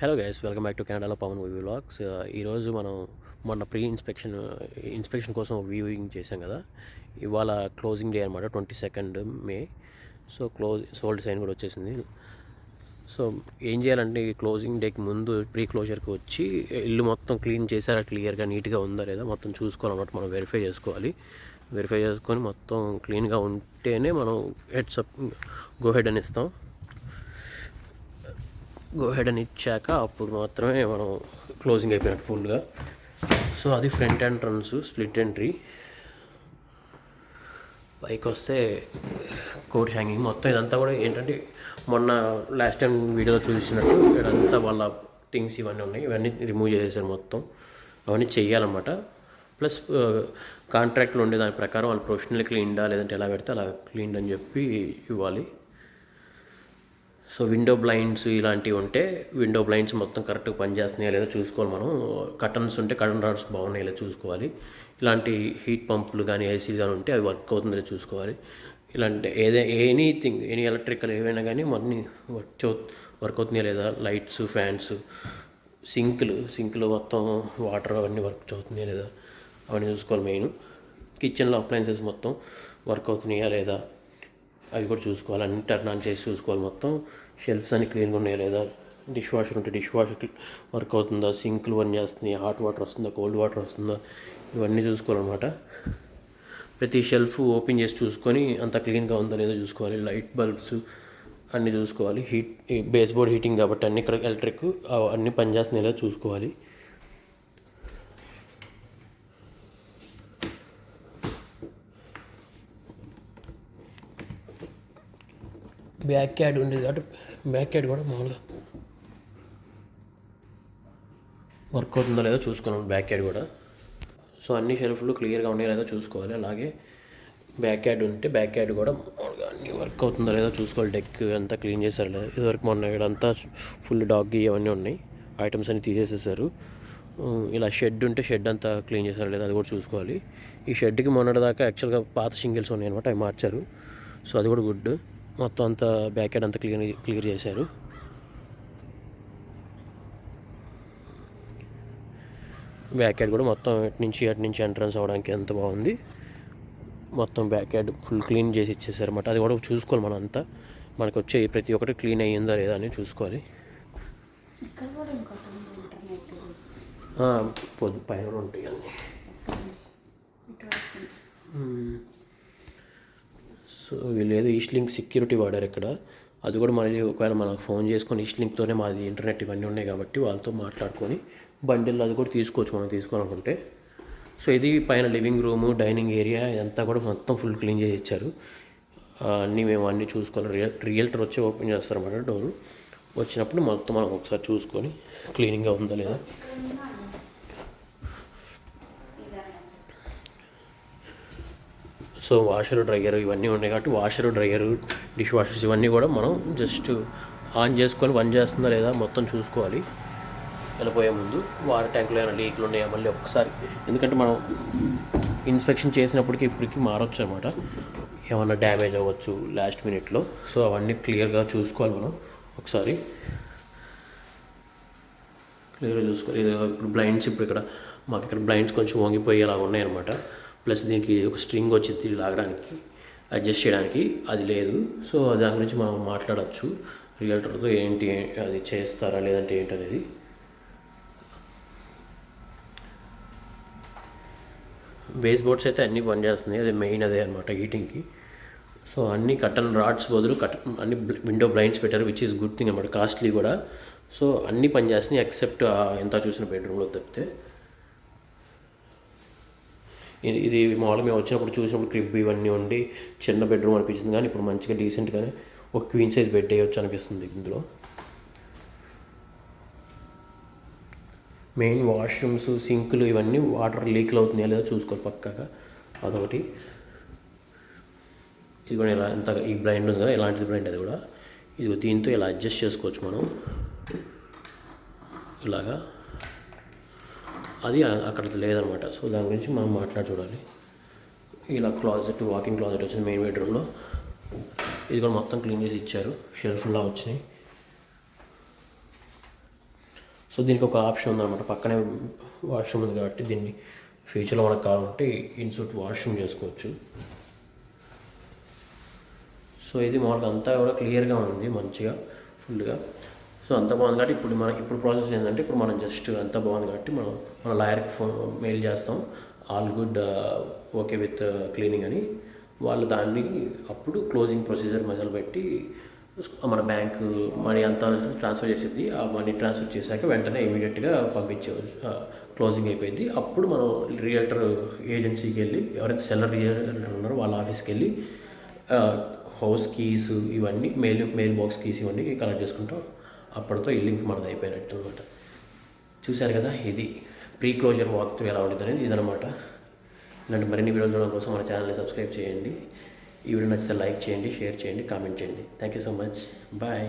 Hello guys welcome back to కెనడాలో Pawan movie vlogs ఈరోజు మనం మొన్న ప్రీ ఇన్స్పెక్షన్ ఇన్స్పెక్షన్ కోసం వ్యూయింగ్ చేసాం కదా. ఇవాళ క్లోజింగ్ డే అనమాట twenty second May so close sold sign కూడా వచ్చేసింది. సో ఏం చేయాలంటే ఈ క్లోజింగ్ డేకి ముందు ప్రీ క్లోజర్కి వచ్చి ఇల్లు మొత్తం క్లీన్ చేశారా క్లియర్గా నీట్గా ఉందా లేదా మొత్తం చూసుకోవాలన్నమాట. మనం వెరిఫై చేసుకోవాలి. వెరిఫై చేసుకొని మొత్తం క్లీన్గా ఉంటేనే మనం హెడ్సప్ గో హెడ్ అని ఇస్తాం. గో హెడ్ అని ఇచ్చాక అప్పుడు మాత్రమే మనం క్లోజింగ్ అయిపోయినట్టు ఫుల్గా. సో అది ఫ్రంట్ ఎంట్రన్స్ స్ప్లిట్ ఎంట్రీ పైకి వస్తే కోట్ హ్యాంగింగ్ మొత్తం ఇదంతా కూడా ఏంటంటే మొన్న లాస్ట్ టైం వీడియోలో చూసినట్టు ఇదంతా వాళ్ళ థింగ్స్ ఇవన్నీ ఉన్నాయి. ఇవన్నీ రిమూవ్ చేసేసారు మొత్తం. అవన్నీ చెయ్యాలన్నమాట. ప్లస్ కాంట్రాక్ట్లో ఉండే దాని ప్రకారం వాళ్ళు ప్రొఫెషనల్ క్లీన్డా లేదంటే ఎలా పెడితే అలా క్లీన్ అని చెప్పి ఇవ్వాలి. సో విండో బ్లైండ్స్ ఇలాంటివి ఉంటే విండో బ్లైండ్స్ మొత్తం కరెక్ట్గా పనిచేస్తున్నాయా లేదా చూసుకోవాలి మనం. కటన్స్ ఉంటే కటన్ రాడ్స్ బాగున్నాయి లేదా చూసుకోవాలి. ఇలాంటి హీట్ పంపులు కానీ ఏసీలు కానీ ఉంటే అవి వర్క్ అవుతుందో చూసుకోవాలి. ఇలాంటి ఏదే ఎనీథింగ్ ఎనీ ఎలక్ట్రికల్ ఏవైనా కానీ మొన్న వర్క్ వర్క్ అవుతున్నాయా లేదా? లైట్స్ ఫ్యాన్స్ సింకులు సింకులు మొత్తం వాటర్ అవన్నీ వర్క్ అవుతున్నాయా లేదా? అవన్నీ చూసుకోవాలి మెయిన్. కిచెన్లో అప్లయన్సెస్ మొత్తం వర్క్ అవుతున్నాయా లేదా? అవి కూడా చూసుకోవాలి. అన్ని టర్న్ ఆన్ చేసి చూసుకోవాలి మొత్తం. షెల్ఫ్స్ అన్ని క్లీన్గా ఉన్నాయా లేదా? డిష్ వాషర్ ఉంటే డిష్ వాషర్ వర్క్ అవుతుందా? సింక్లు పని చేస్తున్నాయి? హాట్ వాటర్ వస్తుందా? కోల్డ్ వాటర్ వస్తుందా? ఇవన్నీ చూసుకోవాలన్నమాట. ప్రతి షెల్ఫ్ ఓపెన్ చేసి చూసుకొని అంత క్లీన్గా ఉందో లేదో చూసుకోవాలి. లైట్ బల్బ్స్ అన్నీ చూసుకోవాలి. హీట్ బేస్ బోర్డ్ హీటింగ్ కాబట్టి అన్ని ఇక్కడ ఎలక్ట్రిక్ అన్నీ పనిచేస్తున్నాయి లేదో చూసుకోవాలి. బ్యాక్ యాడ్ ఉండేది. కాబట్టి బ్యాక్ యాడ్ కూడా మామూలుగా. వర్క్ అవుతుందో లేదో చూసుకున్నాం బ్యాక్ యాడ్ కూడా. సో అన్ని షెల్ఫ్లు క్లియర్గా ఉన్నాయో లేదో చూసుకోవాలి. అలాగే బ్యాక్ యాడ్ ఉంటే బ్యాక్ యాడ్ కూడా మామూలుగా అన్ని వర్క్ అవుతుందో లేదో చూసుకోవాలి. డెక్ అంతా క్లీన్ చేశారు లేదా ఇదివరకు మొన్న ఇక్కడంతా ఫుల్ డాగ్ ఇవన్నీ ఉన్నాయి. ఐటమ్స్ అన్ని తీసేసేసారు. ఇలా షెడ్ ఉంటే షెడ్ అంతా క్లీన్ చేశారు లేదా అది కూడా చూసుకోవాలి. ఈ షెడ్కి మొన్నటిదాకా యాక్చువల్గా పాత సింగిల్స్ ఉన్నాయి అనమాట అవి మార్చారు. సో అది కూడా గుడ్ మొత్తం అంతా బ్యాక్ యార్డ్ అంతా క్లియర్ క్లియర్ చేశారు. బ్యాక్ యార్డ్ కూడా మొత్తం ఇటు నుంచి అటు నుంచి ఎంట్రన్స్ అవ్వడానికి ఎంత బాగుంది. మొత్తం బ్యాక్ యార్డ్ ఫుల్ క్లీన్ చేసి ఇచ్చేసారు అనమాట అది కూడా చూసుకోవాలి మనం అంతా మనకు వచ్చే ప్రతి ఒక్కటి క్లీన్ అయ్యిందా లేదా అని చూసుకోవాలి. పొద్దు పైన ఉంటాయి అన్నీ. సో వీళ్ళు ఈస్ట్ లింక్ సెక్యూరిటీ వాడారు ఇక్కడ. అది కూడా మళ్ళీ ఒకవేళ మనకు ఫోన్ చేసుకొని ఈస్ట్ లింక్తోనే మాది ఇంటర్నెట్ ఇవన్నీ ఉన్నాయి కాబట్టి వాళ్ళతో మాట్లాడుకొని బండిల్ అది కూడా తీసుకోవచ్చు మనం తీసుకోవాలనుకుంటే. సో ఇది పైన లివింగ్ రూము డైనింగ్ ఏరియా ఇదంతా కూడా మొత్తం ఫుల్ క్లీన్ చేసి ఇచ్చారు. అన్నీ మేము అన్నీ చూసుకోవాలి. రియల్ రియల్టర్ వచ్చి ఓపెన్ చేస్తారన్నమాట డోరు వచ్చినప్పుడు మొత్తం మనం ఒకసారి చూసుకొని క్లీనింగ్గా ఉందా లేదా? సో వాషరు డ్రయర్ ఇవన్నీ ఉన్నాయి కాబట్టి వాషరు డ్రయరు డిష్ వాషర్స్ ఇవన్నీ కూడా మనం జస్ట్ ఆన్ చేసుకొని వన్ చేస్తుందా లేదా మొత్తం చూసుకోవాలి. వెళ్ళిపోయే ముందు వాటర్ ట్యాంకులో ఏమైనా లీక్లు ఉన్నాయా మళ్ళీ ఒకసారి ఎందుకంటే మనం ఇన్స్పెక్షన్ చేసినప్పటికీ ఇప్పటికి మారొచ్చు అనమాట ఏమన్నా డ్యామేజ్ అవ్వచ్చు లాస్ట్ మినిట్లో సో అవన్నీ క్లియర్గా చూసుకోవాలి మనం ఒకసారి. క్లియర్గా చూసుకోవాలి. ఇప్పుడు బ్లైండ్స్ ఇప్పుడు ఇక్కడ మాకు ఇక్కడ బ్లైండ్స్ కొంచెం వంగిపోయి అలా ఉన్నాయన్నమాట. ప్లస్ దీనికి ఒక స్ట్రింగ్ వచ్చి లాగడానికి అడ్జస్ట్ చేయడానికి అది లేదు. సో దాని గురించి మనం మాట్లాడచ్చు. రియల్టర్తో ఏంటి అది చేస్తారా లేదంటే ఏంటి అనేది. బేస్ బోర్డ్స్ అయితే అన్నీ పనిచేస్తున్నాయి. అది మెయిన్ అదే అనమాట హీటింగ్కి. సో అన్ని కట్టన్ రాడ్స్ బదులు కట్ అన్ని విండో బ్లైండ్స్ పెట్టారు విచ్ ఈస్ గుడ్ థింగ్ అనమాట కాస్ట్లీ కూడా. సో అన్నీ పనిచేస్తున్నాయి ఎక్సెప్ట్ ఎంత చూసిన బెడ్రూమ్లో తప్పితే. ఇది ఇది మామూలుగా మేము వచ్చినప్పుడు చూసినప్పుడు క్రిబ్ ఇవన్నీ ఉండి చిన్న బెడ్రూమ్ అనిపించింది కానీ ఇప్పుడు మంచిగా డీసెంట్గానే ఒక క్వీన్ సైజ్ బెడ్ వేయొచ్చు అనిపిస్తుంది ఇందులో. మెయిన్ వాష్రూమ్స్ సింకులు ఇవన్నీ వాటర్ లీక్లు అవుతున్నాయా లేదా చూసుకోవాలి పక్కగా. అదొకటి. ఇది కూడా ఇలా ఎంత ఈ బ్లైండ్ ఉంది కదా ఇలాంటిది బ్లైండ్ అది కూడా. ఇది దీంతో ఇలా అడ్జస్ట్ చేసుకోవచ్చు మనం. ఇలాగా. అది అక్కడ లేదనమాట. సో దాని గురించి మనం మాట్లాడి చూడాలి. ఇలా క్లాజెట్ వాకింగ్ క్లాజెట్ వచ్చింది మెయిన్ బెడ్రూమ్లో. ఇది కూడా మొత్తం క్లీన్ చేసి ఇచ్చారు. షెల్ఫ్లా వచ్చినాయి. సో దీనికి ఒక ఆప్షన్ ఉందన్నమాట పక్కనే వాష్రూమ్ ఉంది కాబట్టి దీన్ని ఫ్యూచర్లో మనకు కావాలంటే ఇన్సూట్ వాష్రూమ్ చేసుకోవచ్చు. సో ఇది మనకు అంతా కూడా క్లియర్గా ఉంది మంచిగా ఫుల్గా. సో అంత బాగుంది కాబట్టి ఇప్పుడు మన ఇప్పుడు ప్రాసెస్ ఏంటంటే ఇప్పుడు మనం జస్ట్ అంత బాగుంది కాబట్టి మనం మన లాయర్కి ఫోన్ మెయిల్ చేస్తాం. All good okay with cleaning అని. వాళ్ళు దాన్ని అప్పుడు క్లోజింగ్ ప్రొసీజర్ మొదలుపెట్టి మన బ్యాంక్ మనీ అంతా ట్రాన్స్ఫర్ చేసేది. ఆ మనీ ట్రాన్స్ఫర్ చేశాక వెంటనే ఇమీడియట్గా పంపించే క్లోజింగ్ అయిపోయింది. అప్పుడు మనం రియల్టర్ ఏజెన్సీకి వెళ్ళి ఎవరైతే సెల్లర్ రియల్టర్ ఉన్నారో వాళ్ళ ఆఫీస్కి వెళ్ళి హౌస్ కీస్ ఇవన్నీ మెయిల్ మెయిల్ బాక్స్ కీస్ ఇవన్నీ కలెక్ట్ చేసుకుంటాం. అప్పటితో ఇల్లుకి మనది అయిపోయినట్టు అనమాట చూశారు కదా ఇది ప్రీ క్లోజర్ వాక్ త్రూ ఎలా ఉంటుంది అనేది ఇదనమాట ఇలాంటి మరిన్ని వీడియోలు చూడడం కోసం మన ఛానల్ని సబ్స్క్రైబ్ చేయండి. ఈ వీడియో నచ్చితే లైక్ చేయండి షేర్ చేయండి కామెంట్ చేయండి. Thank you so much. Bye.